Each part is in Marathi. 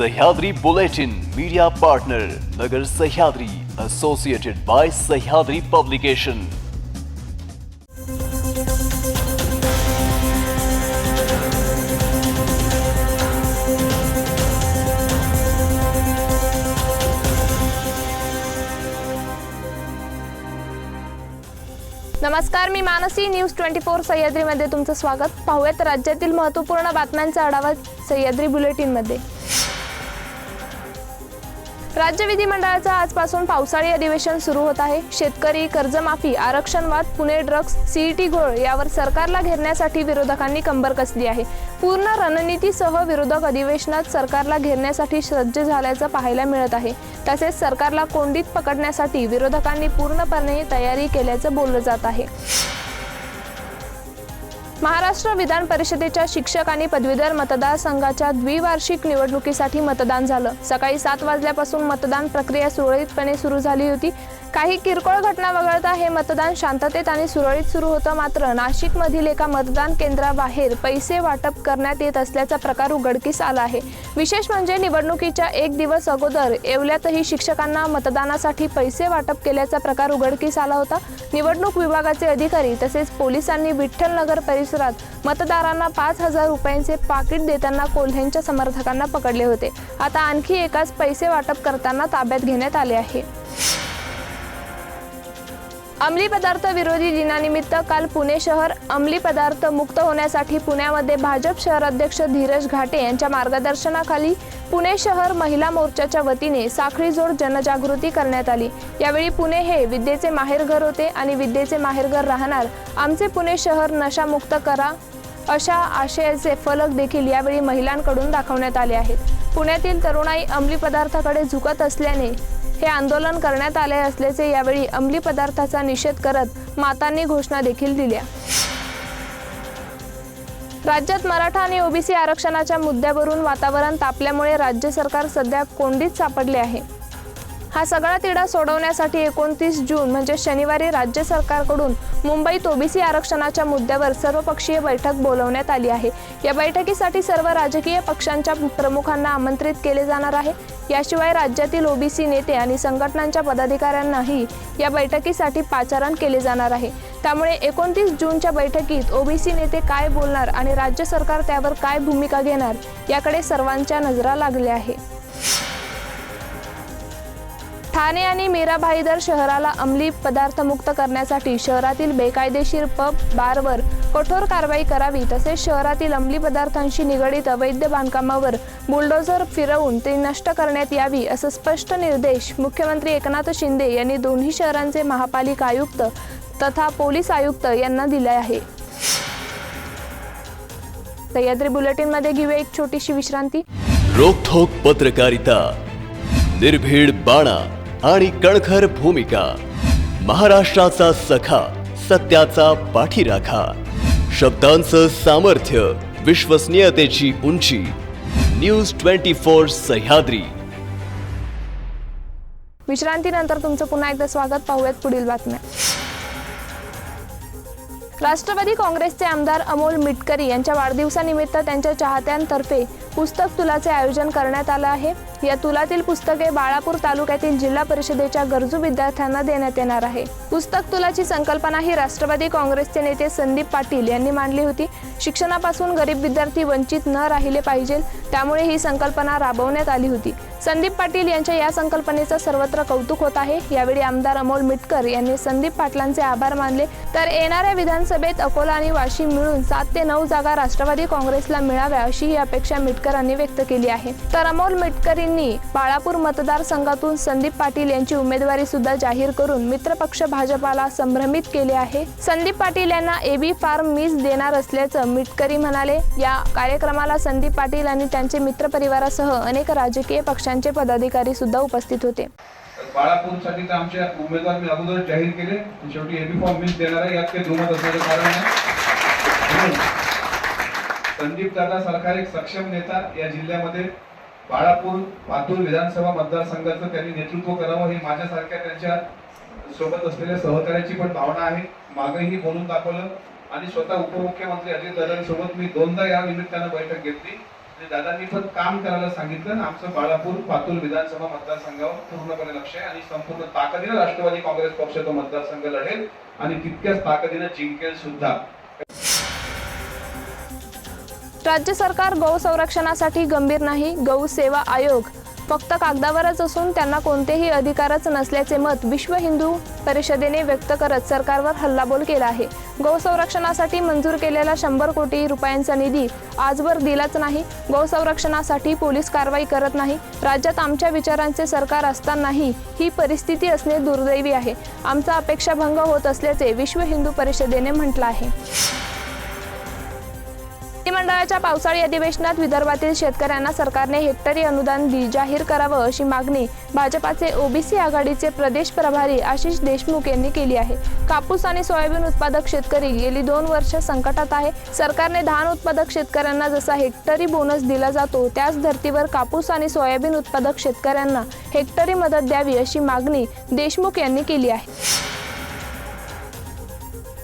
Sahyadri Bulletin media partner Nagar Sahyadri associated by Sahyadri publication नमस्कार मी मानसी. न्यूज ट्वेंटी फोर सह्याद्रीमध्ये तुमचं स्वागत. पाहूयात राज्यातील महत्त्वपूर्ण बातम्यांचा आढावा सह्याद्री बुलेटिनमध्ये. राज्य विधिमंडळाचं आजपासून पावसाळी अधिवेशन सुरू होत आहे. शेतकरी कर्जमाफी आरक्षणवाद पुणे ड्रग्ज सीईटी घोळ यावर सरकारला घेरण्यासाठी विरोधकांनी कंबर कसली आहे. पूर्ण रणनीतीसह विरोधक अधिवेशनात सरकारला घेरण्यासाठी सज्ज झाल्याचं पाहायला मिळत आहे. तसेच सरकारला कोंडीत पकडण्यासाठी विरोधकांनी पूर्णपणे तयारी केल्याचं बोललं जात आहे. महाराष्ट्र विधान परिषदेच्या शिक्षक आणि पदवीधर मतदारसंघाच्या द्विवार्षिक निवडणुकीसाठी मतदान झालं. सकाळी सात वाजल्यापासून मतदान प्रक्रिया सुरळीतपणे सुरू झाली होती. काही किरकोळ घटना वगळता हे मतदान शांततेत आणि सुरळीत सुरू होतं. मात्र नाशिकमधील एका मतदान केंद्राबाहेर पैसे वाटप करण्यात येत असल्याचा प्रकार उघडकीस आला आहे. विशेष म्हणजे निवडणुकीच्या एक दिवस अगोदर येवल्यातही शिक्षकांना मतदानासाठी पैसे वाटप केल्याचा प्रकार उघडकीस आला होता. निवडणूक विभागाचे अधिकारी तसेच पोलिसांनी विठ्ठलनगर परिसरात मतदारांना पाच हजार रुपयांचे पाकिट देताना कोल्हेंच्या समर्थकांना पकडले होते. आता आणखी एकाच पैसे वाटप करताना ताब्यात घेण्यात आले आहे. अंमली पदार्थ विरोधी दिनानिमित्त काल पुणे शहर अंमली पदार्थ मुक्त होण्यासाठी पुण्यामध्ये भाजप शहर अध्यक्ष धीरज घाटे यांच्या मार्गदर्शनाखाली पुणे शहर महिला मोर्चाच्या वतीने साखळीजोड जनजागृती करण्यात आली. यावेळी पुणे हे विद्येचे माहेरघर होते आणि विद्येचे माहेरघर राहणार आमचे पुणे शहर नशामुक्त करा अशा आशयाचे फलक देखील यावेळी महिलांकडून दाखवण्यात आले आहेत. पुण्यातील तरुणाई अंमली पदार्थाकडे झुकत असल्याने हे आंदोलन करण्यात आले असल्याचे यावेळी अंमली पदार्थाचा निषेध करत मातांनी घोषणा देखील दिल्या. राज्यात मराठा आणि ओबीसी आरक्षणाच्या मुद्द्यावरून वातावरण तापल्यामुळे राज्य सरकार सध्या कोंडीत सापडले आहे. हा सगळा तिढा सोडवण्यासाठी एकोणतीस जून म्हणजे शनिवारी राज्य सरकारकडून मुंबईत ओबीसी आरक्षणाच्या मुद्द्यावर सर्वपक्षीय बैठक बोलवण्यात आली आहे. या बैठकीसाठी सर्व राजकीय पक्षांच्या प्रमुखांना आमंत्रित केले जाणार आहे. याशिवाय राज्यातील ओबीसी नेते आणि संघटनांच्या पदाधिकाऱ्यांनाही या बैठकीसाठी पाचारण केले जाणार आहे. त्यामुळे एकोणतीस जूनच्या बैठकीत ओबीसी नेते काय बोलणार आणि राज्य सरकार त्यावर काय भूमिका घेणार याकडे सर्वांच्या नजरा लागल्या आहे ठाणे आणि मीरा भाईदर शहराला अंमली पदार्थ मुक्त करण्यासाठी शहरातील बेकायदेशीर पब बारवर कठोर कारवाई करावी तसेच शहरातील अंमली पदार्थांशी निगडीत अवैध बांधकामावर बुलडोझर फिरवून ते नष्ट करण्यात यावी असं स्पष्ट निर्देश मुख्यमंत्री एकनाथ शिंदे यांनी दोन्ही शहरांचे महापालिका आयुक्त तथा पोलीस आयुक्त यांना दिले आहे. सह्याद्री बुलेटिनमध्ये घेऊया एक छोटीशी विश्रांती. रोखोक पत्रकारिता निर्भीड बाणा. आणि कणखर भूमिका. महाराष्ट्राचा सखा सत्याचा पाठीराखा. शब्दांचं सामर्थ्य विश्वसनीयतेची उंची. News twenty four Sahyadri. विश्रांतीनंतर तुमचं पुन्हा एकदा स्वागत. पाहूयात पुढील बातम्या. राष्ट्रवादी काँग्रेसचे आमदार अमोल मिटकरी यांच्या वाढदिवसानिमित्त त्यांच्या चाहत्यांतर्फे पुस्तक तुलाचे आयोजन करण्यात आलं आहे. या तुलातील पुस्तके बाळापूर तालुक्यातील जिल्हा परिषदेच्या गरजू विद्यार्थ्यांना देण्यात येणार आहे. पुस्तक तुलाची संकल्पना ही राष्ट्रवादी काँग्रेसचे नेते संदीप पाटील यांनी मांडली होती. शिक्षणापासून गरीब विद्यार्थी वंचित न राहिले पाहिजे त्यामुळे ही संकल्पना राबवण्यात आली होती. संदीप पाटील यांच्या या संकल्पनेचं सर्वत्र कौतुक होत आहे. यावेळी आमदार अमोल मिटकर यांनी संदीप पाटलांचे आभार मानले. तर येणाऱ्या विधानसभेत अकोला आणि वाशिम मिळून सात ते नऊ जागा राष्ट्रवादी काँग्रेसला मिळाव्या अशी ही अपेक्षा मिटकरांनी व्यक्त केली आहे. तर अमोल मिटकरींनी बाळापूर मतदारसंघातून संदीप पाटील यांची उमेदवारी सुद्धा जाहीर करून मित्रपक्ष भाजपाला संभ्रमित केले आहे. संदीप पाटील यांना एबी फार्म मीज देणार असल्याचं मिटकरी म्हणाले. या कार्यक्रमाला संदीप पाटील आणि त्यांचे मित्रपरिवारासह अनेक राजकीय पक्षांचे पदाधिकारी सुद्धा उपस्थित होते. बाळापूरसाठी तर आमचे उमेदवार मी अगोदर जाहीर केले. शेवटी एबी फॉर्म मीच देणार आहे यात काही दुमत असल्याचं कारण नाही. संदीप दादा सरकार एक सक्षम नेता या जिल्ह्यामध्ये बाळापूर पातूर विधानसभा मतदारसंघाचं त्यांनी नेतृत्व करावं हे माझ्यासारख्या त्यांच्यासोबत असलेल्या सहकार्याची पण भावना आहे. मागेही बोलून दाखवलं. आणि स्वतः उपमुख्यमंत्री अजित दादांसोबत मी दोनदा या निमित्तानं बैठक घेतली. आणि दादांनी पण काम करायला सांगितलं. आमचं बाळापूर पातूर विधानसभा मतदारसंघावर पूर्णपणे लक्ष आहे. आणि संपूर्ण ताकदीनं राष्ट्रवादी काँग्रेस पक्ष तो मतदारसंघ लढेल. आणि तितक्याच ताकदीनं जिंकेल सुद्धा. राज्य सरकार गौ संरक्षणासाठी गंभीर नाही गौ सेवा आयोग. फक्त कागदावरच असून त्यांना कोणतेही अधिकारच नसल्याचे मत विश्व हिंदू परिषदेने व्यक्त करत सरकारवर हल्लाबोल केला आहे. गौ संरक्षणासाठी मंजूर केलेला शंभर कोटी रुपयांचा निधी आजवर दिलाच नाही. गौ संरक्षणासाठी पोलीस कारवाई करत नाही. राज्यात आमच्या विचारांचे सरकार असतानाही ही परिस्थिती असणे दुर्दैवी आहे. आमचा अपेक्षाभंग होत असल्याचे विश्व हिंदू परिषदेने म्हटलं आहे. मंडळाच्या पावसाळी अधिवेशनात विदर्भातील शेतकऱ्यांना सरकारने हेक्टरी अनुदान जाहीर करावं अशी मागणी भाजपाचे ओबीसी आघाडीचे प्रदेश प्रभारी आशिष देशमुख यांनी केली आहे. कापूस आणि सोयाबीन उत्पादक शेतकरी गेली दोन वर्ष संकटात आहे. सरकारने धान उत्पादक शेतकऱ्यांना जसा हेक्टरी बोनस दिला जातो त्याच धर्तीवर कापूस आणि सोयाबीन उत्पादक शेतकऱ्यांना हेक्टरी मदत द्यावी अशी मागणी देशमुख यांनी केली आहे.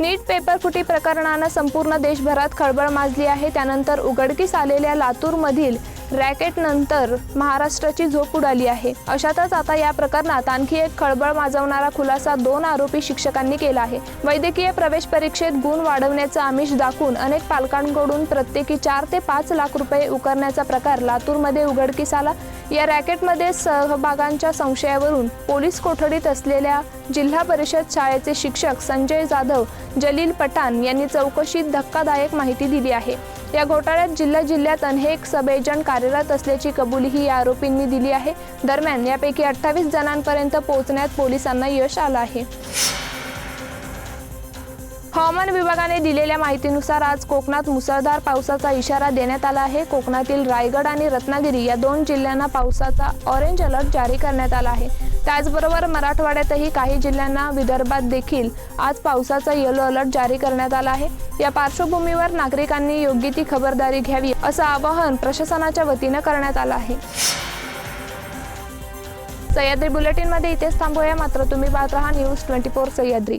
नीट पेपर फुटी प्रकरणानं संपूर्ण देशभरात खळबळ माजली आहे. त्यानंतर उघडकीस आलेल्या लातूरमधील रॅकेटनंतर महाराष्ट्राची झोप उडाली आहे. अशातच आता या प्रकरणात आणखी एक खळबळ माजवणारा खुलासा दोन आरोपी शिक्षकांनी केला आहे. वैद्यकीय प्रवेश परीक्षेत गुण वाढवण्याचं आमिष दाखवून अनेक पालकांकडून प्रत्येकी चार ते पाच लाख रुपये उकरण्याचा प्रकार लातूरमध्ये उघडकीस आला. या रॅकेटमध्ये सहभागांच्या संशयावरून पोलीस कोठडीत असलेल्या जिल्हा परिषद शाळेचे शिक्षक संजय जाधव जलील पठाण यांनी चौकशीत धक्कादायक माहिती दिली आहे. या घोटाळ्यात जिल्हा जिल्ह्यात अनेक सब एजंट कार्यरत असल्याची कबुलीही या आरोपींनी दिली आहे. दरम्यान यापैकी अठ्ठावीस जणांपर्यंत पोहोचण्यात पोलिसांना यश आलं आहे. हवामान विभागाने दिलेल्या माहितीनुसार आज कोकणात मुसळधार पावसाचा इशारा देण्यात आला आहे. कोकणातील रायगड आणि रत्नागिरी या दोन जिल्ह्यांना पावसाचा ऑरेंज अलर्ट जारी करण्यात आला आहे. त्याचबरोबर मराठवाड्यातही काही जिल्ह्यांना विदर्भात देखील आज पावसाचा येलो अलर्ट जारी करण्यात आला आहे. या पार्श्वभूमीवर नागरिकांनी योग्य ती खबरदारी घ्यावी असं आवाहन प्रशासनाच्या वतीनं करण्यात आलं आहे. सह्याद्री बुलेटिनमध्ये इथेच थांबूया. मात्र तुम्ही पाहत राहा न्यूज ट्वेंटी फोर सह्याद्री.